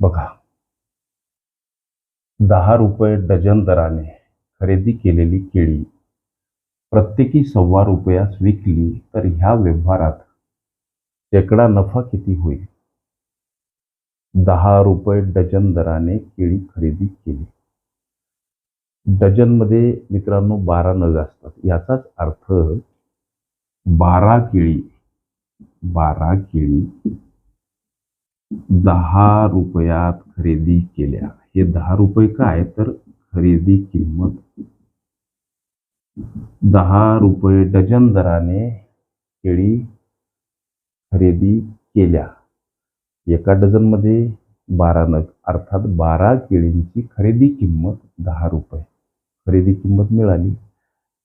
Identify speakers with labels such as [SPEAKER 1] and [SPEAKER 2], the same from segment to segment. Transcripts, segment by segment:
[SPEAKER 1] बघा. दहा रुपये डझन दराने खरेदी केलेली केळी प्रत्येकी सव्वा रुपयास विकली तर ह्या व्यवहारात शेकडा नफा किती होईल? दहा रुपये डझन दराने केळी खरेदी केली. डझनमध्ये मित्रांनो बारा नग असतात. याचाच अर्थ बारा केळी बारा केळी दहा रुपयात खरेदी केल्या. हे दहा रुपये काय? तर खरेदी किंमत. दहा रुपये डझन दराने केळी खरेदी केल्या. एका डझनमध्ये बारा नग अर्थात बारा केळींची खरेदी किंमत दहा रुपये. खरेदी किंमत मिळाली.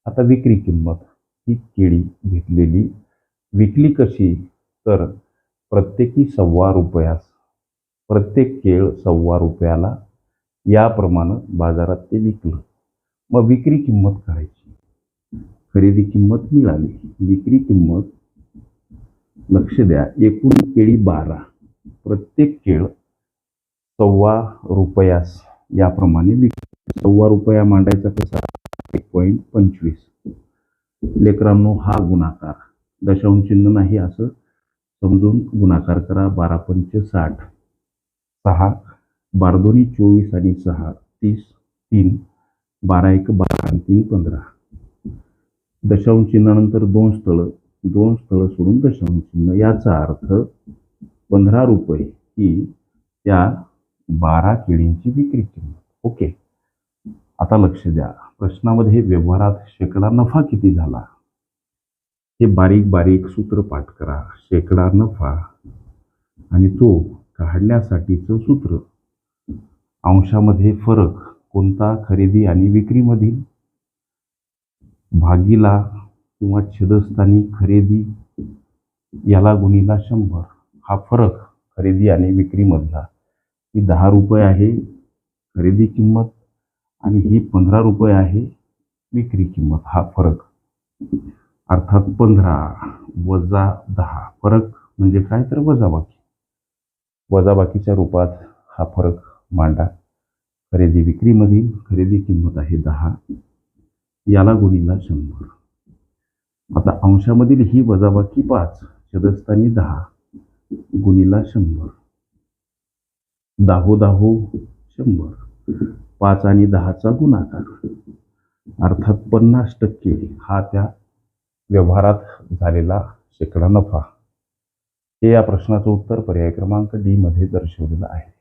[SPEAKER 1] आता विक्री किंमत. ही केळी घेतलेली. विकली कशी? तर प्रत्येकी सव्वा रुपयास प्रत्येक केळ सव्वा रुपयाला याप्रमाणे बाजारात ते विकलं. मग विक्री किंमत करायची खरेदी किंमत मिळाली. विक्री किंमत लक्ष द्या एकूण केळी बारा प्रत्येक केळ सव्वा रुपयास याप्रमाणे विक सव्वा रुपया मांडायचा कसा? एक पॉईंट पंचवीस. लेकरांनो हा गुणाकार दशांश चिन्ह नाही असं समजून गुणाकार करा. बारा पंच साठ. सहा. बारदोनी चोवीस आणि सहा. तीस. तीन. बारा एक बारा आणि तीन पंधरा. दशांश चिन्हानंतर दोन स्थळं. दोन स्थळं सोडून दशांश चिन्ह. याचा अर्थ पंधरा रुपये ही त्या बारा केळींची विक्री किंमत. ओके. आता लक्ष द्या. प्रश्नामध्ये व्यवहारात शेकडा नफा किती झाला? हे बारीक बारीक सूत्र पाठ करा. शेकडा नफा आणि तो काढण्यासाठीचं सूत्र. अंशामध्ये फरक कोणता? खरेदी आणि विक्रीमधील भागीला किंवा छेदस्थानी खरेदी याला गुणीला शंभर. हा फरक खरेदी आणि विक्रीमधला. ही दहा रुपये आहे खरेदी किंमत आणि ही पंधरा रुपये आहे विक्री किंमत. हा फरक. अर्थात पंधरा वजा दहा. फरक म्हणजे काय? तर वजाबाकी. वजाबाकीच्या रूपात हा फरक मांडा. खरेदी विक्रीमधील खरेदी किंमत आहे दहा. याला गुणीला शंभर. आता अंशामधील ही वजाबाकी पाच छदस्थानी दहा गुणीला शंभर. दाहो दाहो शंभर. पाच आणि दहाचा गुणाकार. अर्थात पन्नास टक्के हा त्या व्यवहारात झालेला शेकडा नफा. हे या प्रश्नाचं उत्तर पर्याय क्रमांक डी मध्ये दर्शवलेलं आहे.